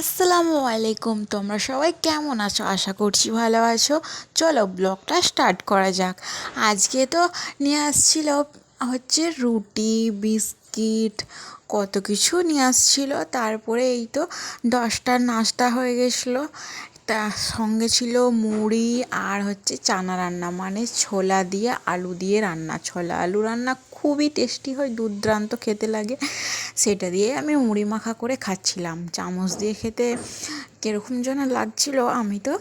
আসসালামু আলাইকুম, তোমরা সবাই কেমন আছো? আশা করছি ভালো আছো। চলো ব্লগটা স্টার্ট করা যাক। আজকে তো নিয়ে আসছিল হচ্ছে রুটি, বিস্কিট, কত কিছু নিয়ে আসছিল। তারপরে এই তো দশটার নাস্তা হয়ে গেছিল। তার সঙ্গে ছিল মুড়ি আর হচ্ছে চানা রান্না মানে ছোলা দিয়ে আলু দিয়ে রান্না, ছোলা আলু রান্না খুবই টেস্টি হয় দুর্দান্ত খেতে লাগে। সেটা দিয়ে আমি মুড়ি মাখা করে খাচ্ছিলাম। চামচ দিয়ে খেতে কীরকম যেন লাগছিল আমি তো,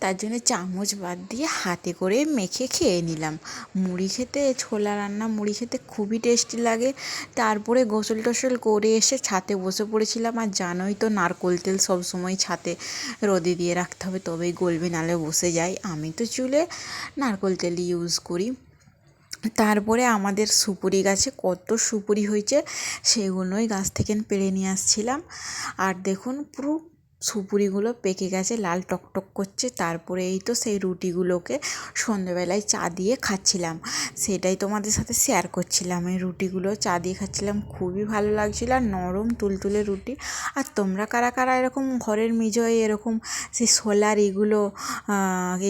তার জন্য চামচ বাদ দিয়ে হাতে করে মেখে খেয়ে নিলাম। মুড়ি খেতে, ছোলা রান্না মুড়ি খেতে খুবই টেস্টি লাগে। তারপরে গোসল টোসল করে এসে ছাতে বসে পড়েছিলাম। আর জানোই তো নারকোল তেল সবসময় ছাতে রোদে দিয়ে রাখতে হবে, তবেই গলবে, নালে বসে যায়। আমি তো চুলে নারকোল তেল ইউজ করি। তারপরে আমাদের সুপুরি গাছে কত সুপুরি হয়েছে, সেগুলোই গাছ থেকে পেড়ে নিয়ে আসছিলাম। আর দেখুন পুরো সুপুরিগুলো পেকে গেছে, লাল টকটক করছে। তারপরে এই তো সেই রুটিগুলোকে সন্ধেবেলায় চা দিয়ে খাচ্ছিলাম। সেটাই তোমাদের সাথে শেয়ার করছিলাম। এই রুটিগুলো চা দিয়ে খাচ্ছিলাম, খুবই ভালো লাগছিল আর নরম তুলতুলে রুটি। আর তোমরা কারা কারা এরকম ঘরের মেজোয় এরকম সেই সোলার এগুলো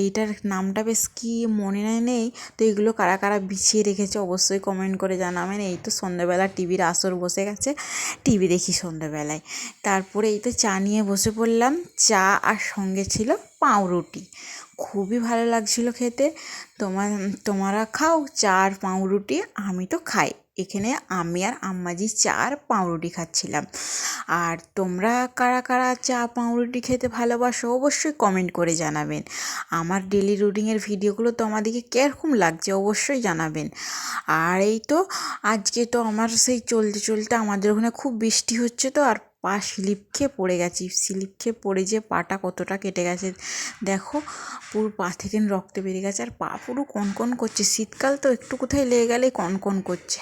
এইটার নামটা বেশ কি মনে নেয় নেই, তো এগুলো কারা কারা বিছিয়ে রেখেছে অবশ্যই কমেন্ট করে জানাবেন। এই তো সন্ধ্যেবেলা টিভির আসর বসে গেছে টিভি দেখি সন্ধ্যেবেলায় তারপরে এই তো চা নিয়ে বসে পড়লাম চা আর সঙ্গে ছিল পাউরুটি। খুবই ভালো লাগছিল খেতে। তোমার, তোমরা খাও চা আর পাউরুটি, আমি তো খাই। এখানে আমি আর আম্মাজি চা আর পাউরুটি খাচ্ছিলাম। আর তোমরা কারা কারা চা, পাউরুটি খেতে ভালোবাসো অবশ্যই কমেন্ট করে জানাবেন। আমার ডেলি রুটিনের ভিডিওগুলো তোমাদেরকে কীরকম লাগছে অবশ্যই জানাবেন। আর এই তো, আজকে তো আমার সেই চলতে চলতে আমাদের ওখানে খুব বৃষ্টি হচ্ছে তো, আর পা স্লিপ খেয়ে পড়ে গেছি। স্লিপ খেয়ে পড়ে যে পাটা কতটা কেটে গেছে। দেখো, পুরো পা থেকে রক্ত বেরিয়ে গেছে আর পা পুরো কনকন করছে। শীতকাল তো একটু কোথায় লেগে গেলেই কনকন করছে।